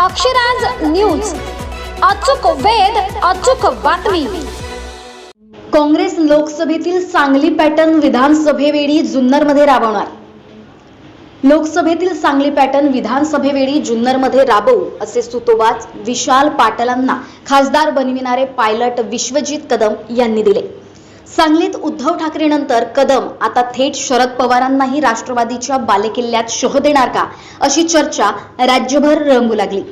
Akshraj news. अचूक वेध अचूक बातमी. काँग्रेस लोकसभेतील सांगली पॅटर्न विधानसभेवेळी जुन्नरमध्ये राबवणार. लोकसभेतील सांगली पॅटर्न विधानसभेवेळी जुन्नरमध्ये राबवू असे सुतोवाच विशाल पाटलांना खासदार बनविणारे पायलट विश्वजित कदम यांनी दिले. सांगलीत उद्धव ठाकरेनंतर कदम आता थेट शरद पवारांनाही राष्ट्रवादीच्या बालेकिल्ल्यात शह देणार का अशी चर्चा राज्यभर रंगू लागली.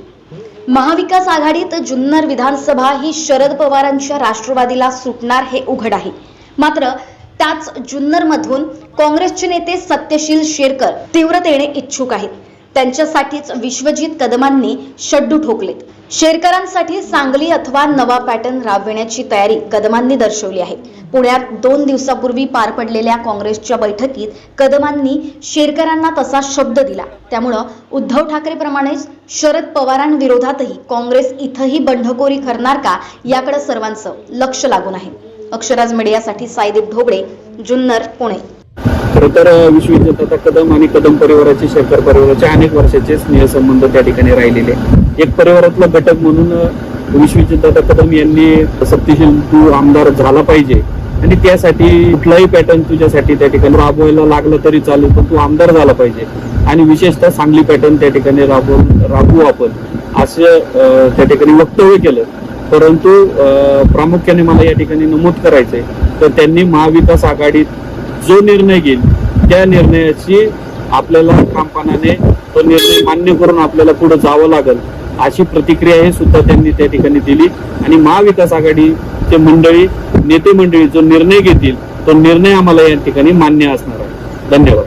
महाविकास आघाडीत जुन्नर विधानसभा ही शरद पवारांच्या राष्ट्रवादीला सुटणार हे उघड आहे. मात्र त्याच जुन्नरमधून काँग्रेसचे नेते सत्यशील शेरकर तीव्रतेने इच्छुक आहेत. त्यांच्यासाठीच विश्वजित कदमांनी शड्डू ठोकलेत. शेरकरांसाठी सांगली अथवा नवा पॅटर्न राबविण्याची तयारी कदमांनी दर्शवली आहे. पुण्यात दोन दिवसापूर्वी पार पडलेल्या काँग्रेसच्या बैठकीत कदमांनी शेरकरांना तसा शब्द दिला. त्यामुळं उद्धव ठाकरेप्रमाणेच शरद पवारांविरोधातही काँग्रेस इथंही बंडखोरी करणार का याकडे सर्वांचं लक्ष लागून आहे. अक्षराज मीडियासाठी साईदीप ढोबळे जुन्नर पुणे. खरं तर विश्वविजेता कदम आणि कदम परिवाराचे शेखर परिवाराचे अनेक वर्षाचे स्नेहसंबंध त्या ठिकाणी राहिलेले एक परिवारातला घटक म्हणून विश्वविद्यालयाचा कदम यांनी सत्यशील तू आमदार झाला पाहिजे. आणि त्यासाठी कुठलाही पॅटर्न तुझ्यासाठी त्या ठिकाणी राबवायला लागलं तरी चालेल पण तू आमदार झाला पाहिजे. आणि विशेषतः सांगली पॅटर्न त्या ठिकाणी राबवून राबवू आपण असं त्या ठिकाणी वक्तव्य केलं. परंतु अं, प्रामुख्याने मला या ठिकाणी नमूद करायचंय. तर त्यांनी महाविकास आघाडीत जो निर्णय घेईल त्या निर्णयाची आपल्याला ठामपणाने तो निर्णय मान्य करून आपल्याला पुढे जावं लागेल अशी प्रतिक्रिया हे सुद्धा त्यांनी त्या ठिकाणी दिली. आणि महाविकास आघाडीचे मंडळी नेते मंडळी जो निर्णय घेतील तो निर्णय आम्हाला या ठिकाणी मान्य असणार आहे. धन्यवाद.